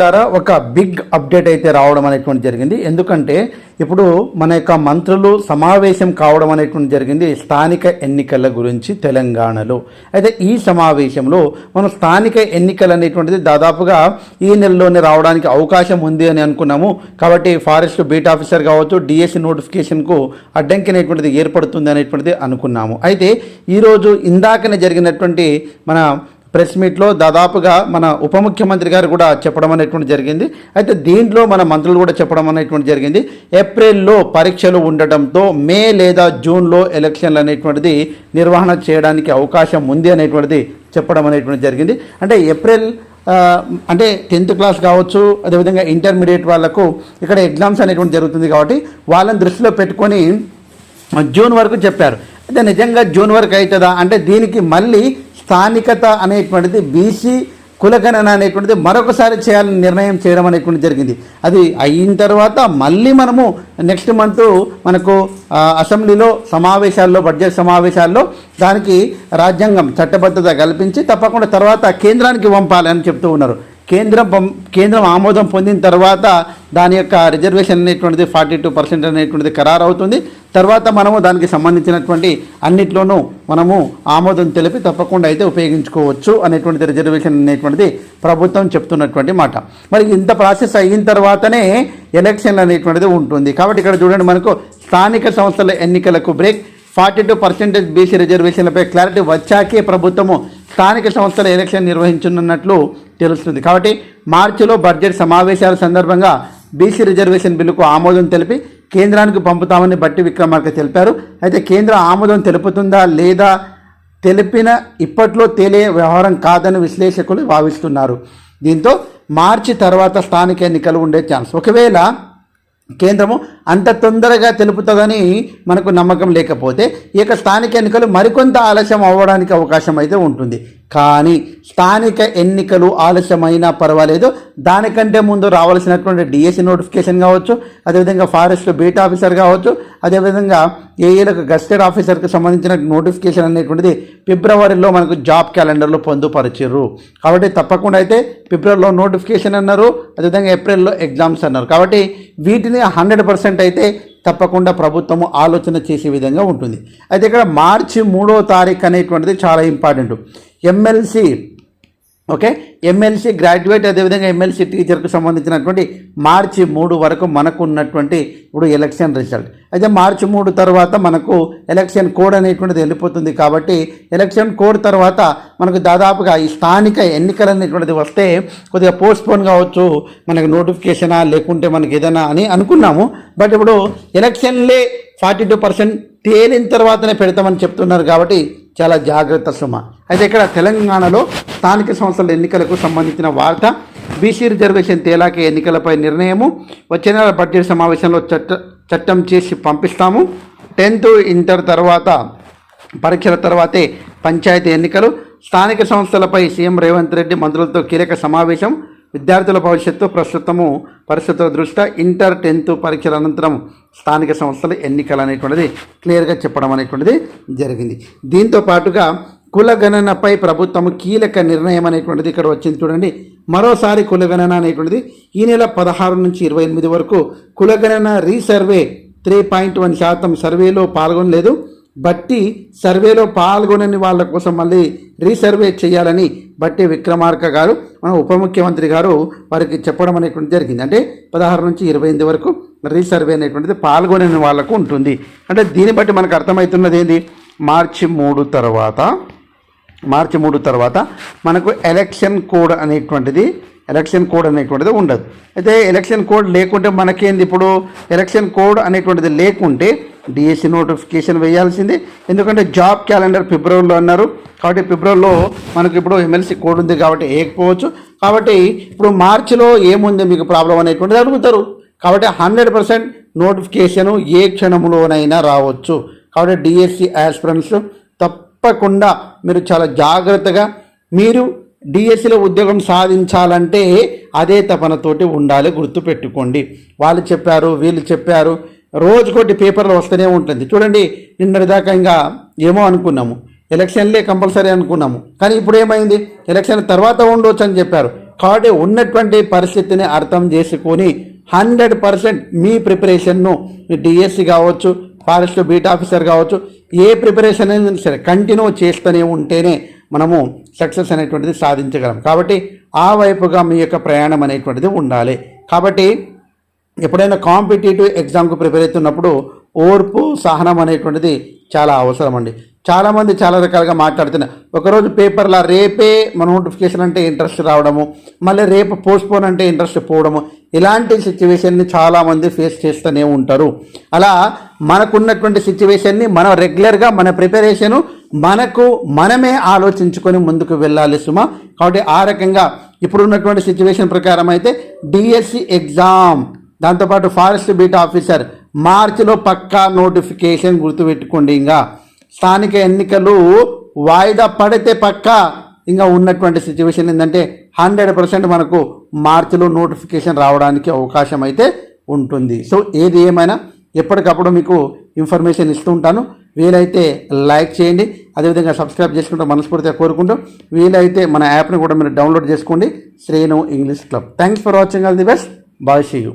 ద్వారా ఒక big update అయితే రావడం అనేటువంటి జరిగింది. ఎందుకంటే ఇప్పుడు మన యొక్క మంత్రులు సమావేశం కావడం అనేటువంటి జరిగింది స్థానిక ఎన్నికల గురించి తెలంగాణలో. అయితే ఈ సమావేశంలో మనం స్థానిక ఎన్నికలు అనేటువంటిది దాదాపుగా ఈ నెలలోనే రావడానికి అవకాశం ఉంది అని అనుకున్నాము. కాబట్టి ఫారెస్ట్ బీట్ ఆఫీసర్ కావచ్చు డిఎస్సి నోటిఫికేషన్కు అడ్డంకి అనేటువంటిది ఏర్పడుతుంది అనేటువంటిది అనుకున్నాము. అయితే ఈరోజు ఇందాకనే జరిగినటువంటి మన ప్రెస్ మీట్లో దాదాపుగా మన ఉప ముఖ్యమంత్రి గారు కూడా చెప్పడం అనేటువంటి జరిగింది. అయితే దీంట్లో మన మంత్రులు కూడా చెప్పడం అనేటువంటి జరిగింది. ఏప్రిల్లో పరీక్షలు ఉండటంతో మే లేదా జూన్లో ఎలక్షన్లు అనేటువంటిది నిర్వహణ చేయడానికి అవకాశం ఉంది అనేటువంటిది చెప్పడం అనేటువంటి జరిగింది. అంటే ఏప్రిల్ అంటే టెన్త్ క్లాస్ కావచ్చు అదేవిధంగా ఇంటర్మీడియట్ వాళ్ళకు ఇక్కడ ఎగ్జామ్స్ అనేటువంటి జరుగుతుంది కాబట్టి వాళ్ళని దృష్టిలో పెట్టుకొని జూన్ వరకు చెప్పారు. అయితే నిజంగా జూన్ వరకు అవుతుందా? అంటే దీనికి మళ్ళీ స్థానికత అనేటువంటిది బీసీ కులగణన అనేటువంటిది మరొకసారి చేయాలని నిర్ణయం చేయడం అనేటువంటి జరిగింది. అది అయిన తర్వాత మళ్ళీ మనము నెక్స్ట్ మంత్ మనకు అసెంబ్లీలో సమావేశాల్లో బడ్జెట్ సమావేశాల్లో దానికి రాజ్యాంగం చట్టబద్ధత కల్పించి తప్పకుండా తర్వాత కేంద్రానికి పంపాలి అని చెప్తూ ఉన్నారు. కేంద్రం పం కేంద్రం ఆమోదం పొందిన తర్వాత దాని యొక్క రిజర్వేషన్ అనేటువంటిది ఫార్టీ టూ పర్సెంట్ అనేటువంటిది ఖరారు అవుతుంది తర్వాత మనము దానికి సంబంధించినటువంటి అన్నిట్లోనూ మనము ఆమోదం తెలిపి తప్పకుండా అయితే ఉపయోగించుకోవచ్చు అనేటువంటిది రిజర్వేషన్ అనేటువంటిది ప్రభుత్వం చెప్తున్నటువంటి మాట. మరి ఇంత ప్రాసెస్ అయిన తర్వాతనే ఎలక్షన్లు అనేటువంటిది ఉంటుంది. కాబట్టి ఇక్కడ చూడండి మనకు స్థానిక సంస్థల ఎన్నికలకు break forty two percentage BC రిజర్వేషన్లపై clarity వచ్చాకే ప్రభుత్వము స్థానిక సంస్థల ఎలక్షన్ నిర్వహించనున్నట్లు తెలుస్తుంది. కాబట్టి మార్చిలో బడ్జెట్ సమావేశాల సందర్భంగా బీసీ రిజర్వేషన్ బిల్లుకు ఆమోదం తెలిపి కేంద్రానికి పంపుతామని బట్టి విక్రమార్క తెలిపారు. అయితే కేంద్రం ఆమోదం తెలుపుతుందా లేదా తెలిపిన ఇప్పట్లో తేలే వ్యవహారం కాదని విశ్లేషకులు భావిస్తున్నారు. దీంతో మార్చి తర్వాత స్థానిక ఎన్నికలు ఉండే ఛాన్స్. ఒకవేళ కేంద్రము అంత తొందరగా తెలుపుతుందని మనకు నమ్మకం లేకపోతే ఈ యొక్క స్థానిక ఎన్నికలు మరికొంత ఆలస్యం అవ్వడానికి అవకాశం అయితే ఉంటుంది. కానీ స్థానిక ఎన్నికలు ఆలస్యమైనా పర్వాలేదు. దానికంటే ముందు రావాల్సినటువంటి డిఎస్సి నోటిఫికేషన్ కావచ్చు అదేవిధంగా ఫారెస్ట్ బీట్ ఆఫీసర్ కావచ్చు అదేవిధంగా ఏఏలకు గస్టెడ్ ఆఫీసర్కి సంబంధించిన నోటిఫికేషన్ అనేటువంటిది ఫిబ్రవరిలో మనకు జాబ్ క్యాలెండర్లో పొందుపరిచారు కాబట్టి తప్పకుండా అయితే ఫిబ్రవరిలో నోటిఫికేషన్ అన్నారు అదేవిధంగా ఏప్రిల్లో ఎగ్జామ్స్ అన్నారు. కాబట్టి వీటిని హండ్రెడ్ పర్సెంట్ అయితే తప్పకుండా ప్రభుత్వము ఆలోచన చేసే విధంగా ఉంటుంది. అయితే ఇక్కడ మార్చి మూడో తారీఖు అనేటువంటిది చాలా important MLC okay MLC graduate అదేవిధంగా ఎమ్మెల్సీ టీచర్కు సంబంధించినటువంటి మార్చి మూడు వరకు మనకు ఉన్నటువంటి ఇప్పుడు ఎలక్షన్ రిజల్ట్ అయితే మార్చి మూడు తర్వాత మనకు ఎలక్షన్ కోడ్ అనేటువంటిది వెళ్ళిపోతుంది కాబట్టి ఎలక్షన్ కోడ్ తర్వాత మనకు దాదాపుగా ఈ స్థానిక ఎన్నికలు అనేటువంటిది వస్తే కొద్దిగా పోస్ట్పోన్ కావచ్చు మనకు నోటిఫికేషనా లేకుంటే మనకి ఏదైనా అని అనుకున్నాము. బట్ ఇప్పుడు ఎలక్షన్లే ఫార్టీ టూ పర్సెంట్ తేలిన తర్వాతనే పెడతామని చెప్తున్నారు కాబట్టి చాలా జాగ్రత్త సుమ అయితే ఇక్కడ తెలంగాణలో స్థానిక సంస్థల ఎన్నికలకు సంబంధించిన వార్త బీసీ రిజర్వేషన్ తేలాక ఎన్నికలపై నిర్ణయము వచ్చే నెల బడ్జెట్ సమావేశంలో చట్ట చట్టం చేసి పంపిస్తాము. టెన్త్ ఇంటర్ తర్వాత పరీక్షల తర్వాతే పంచాయతీ ఎన్నికలు. స్థానిక సంస్థలపై సీఎం రేవంత్ రెడ్డి మంత్రులతో కీలక సమావేశం. విద్యార్థుల భవిష్యత్తు ప్రస్తుతము పరిస్థితుల దృష్ట్యా ఇంటర్ టెన్త్ పరీక్షల అనంతరం స్థానిక సంస్థల ఎన్నికలు అనేటువంటిది క్లియర్గా చెప్పడం అనేటువంటిది జరిగింది. దీంతో పాటుగా కులగణనపై ప్రభుత్వం కీలక నిర్ణయం అనేటువంటిది ఇక్కడ వచ్చింది చూడండి. మరోసారి కులగణన అనేటువంటిది ఈ నెల పదహారు నుంచి ఇరవై ఎనిమిది వరకు కులగణన రీసర్వే త్రీ పాయింట్ వన్ శాతం సర్వేలో పాల్గొనలేదు. బట్టి సర్వేలో పాల్గొనని వాళ్ళ కోసం మళ్ళీ రీసర్వే చేయాలని బట్టి విక్రమార్క గారు మన ఉప ముఖ్యమంత్రి గారు వారికి చెప్పడం అనేటువంటి జరిగింది. అంటే పదహారు నుంచి ఇరవై ఎనిమిది వరకు రీసర్వే అనేటువంటిది పాల్గొనని వాళ్ళకు ఉంటుంది. అంటే దీన్ని బట్టి మనకు అర్థమవుతున్నది ఏంది? మార్చి మూడు తర్వాత మార్చి మూడు తర్వాత మనకు ఎలక్షన్ కోడ్ అనేటువంటిది ఎలక్షన్ కోడ్ అనేటువంటిది ఉండదు. అయితే ఎలక్షన్ కోడ్ లేకుంటే మనకేంది ఇప్పుడు? ఎలక్షన్ కోడ్ అనేటువంటిది లేకుంటే డిఎస్సి నోటిఫికేషన్ వేయాల్సిందే. ఎందుకంటే జాబ్ క్యాలెండర్ ఫిబ్రవరిలో అన్నారు. కాబట్టి ఫిబ్రవరిలో మనకు ఇప్పుడు ఎమ్మెల్సీ కోడ్ ఉంది కాబట్టి వేయకపోవచ్చు. కాబట్టి ఇప్పుడు మార్చిలో ఏముంది మీకు ప్రాబ్లం అనేటువంటిది అడుగుతారు. కాబట్టి హండ్రెడ్ పర్సెంట్ నోటిఫికేషను ఏ క్షణంలోనైనా రావచ్చు. కాబట్టి డిఎస్సి ఆస్పిరెంట్స్ తప్పకుండా మీరు చాలా జాగ్రత్తగా మీరు డిఎస్సిలో ఉద్యోగం సాధించాలంటే అదే తపనతోటి ఉండాలి గుర్తుపెట్టుకోండి. వాళ్ళు చెప్పారు వీళ్ళు చెప్పారు. రోజుకోటి పేపర్లు వస్తూనే ఉంటుంది. చూడండి నిన్నటిదాకా ఇంకా ఏమో అనుకున్నాము. ఎలక్షన్లే కంపల్సరీ అనుకున్నాము. కానీ ఇప్పుడు ఏమైంది ఎలక్షన్ తర్వాత ఉండొచ్చు అని చెప్పారు. కాబట్టి ఉన్నటువంటి పరిస్థితిని అర్థం చేసుకొని హండ్రెడ్ పర్సెంట్ మీ ప్రిపరేషన్ను డిఎస్సి కావచ్చు ఫారెస్ట్ బీట్ ఆఫీసర్ కావచ్చు ఏ ప్రిపరేషన్ అయినా సరే కంటిన్యూ చేస్తూనే ఉంటేనే మనము సక్సెస్ అనేటువంటిది సాధించగలం. కాబట్టి ఆ వైపుగా మీ యొక్క ప్రయాణం అనేటువంటిది ఉండాలి. కాబట్టి ఎప్పుడైనా కాంపిటేటివ్ ఎగ్జామ్కు ప్రిపేర్ అవుతున్నప్పుడు ఓర్పు సహనం అనేటువంటిది చాలా అవసరం అండి చాలామంది చాలా రకాలుగా మాట్లాడుతున్నారు ఒకరోజు పేపర్లో రేపే మన నోటిఫికేషన్ అంటే ఇంట్రెస్ట్ రావడము మళ్ళీ రేపు పోస్ట్పోన్ అంటే ఇంట్రెస్ట్ పోవడము ఇలాంటి సిచ్యువేషన్ని చాలామంది ఫేస్ చేస్తూనే ఉంటారు. అలా మనకున్నటువంటి సిచ్యువేషన్ని మనం రెగ్యులర్గా మన ప్రిపరేషను మనకు మనమే ఆలోచించుకొని ముందుకు వెళ్ళాలి సుమ. కాబట్టి ఆ రకంగా ఇప్పుడున్నటువంటి సిచ్యువేషన్ ప్రకారం అయితే డిఎస్సి ఎగ్జామ్ దాంతోపాటు ఫారెస్ట్ బీట్ ఆఫీసర్ మార్చిలో పక్కా నోటిఫికేషన్ గుర్తుపెట్టుకోండి. ఇంకా స్థానిక ఎన్నికలు వాయిదా పడితే పక్కా ఇంకా ఉన్నటువంటి సిచ్యువేషన్ ఏంటంటే హండ్రెడ్ పర్సెంట్ మనకు మార్చిలో నోటిఫికేషన్ రావడానికి అవకాశం అయితే ఉంటుంది. సో ఏది ఏమైనా ఎప్పటికప్పుడు మీకు ఇన్ఫర్మేషన్ ఇస్తూ ఉంటాను. వీలైతే లైక్ చేయండి. అదేవిధంగా సబ్స్క్రైబ్ చేసుకుంటూ మనస్ఫూర్తిగా కోరుకుంటూ వీలైతే మన యాప్ని కూడా మీరు డౌన్లోడ్ చేసుకోండి. Sreenu English club. Thanks for watching all the best bye see you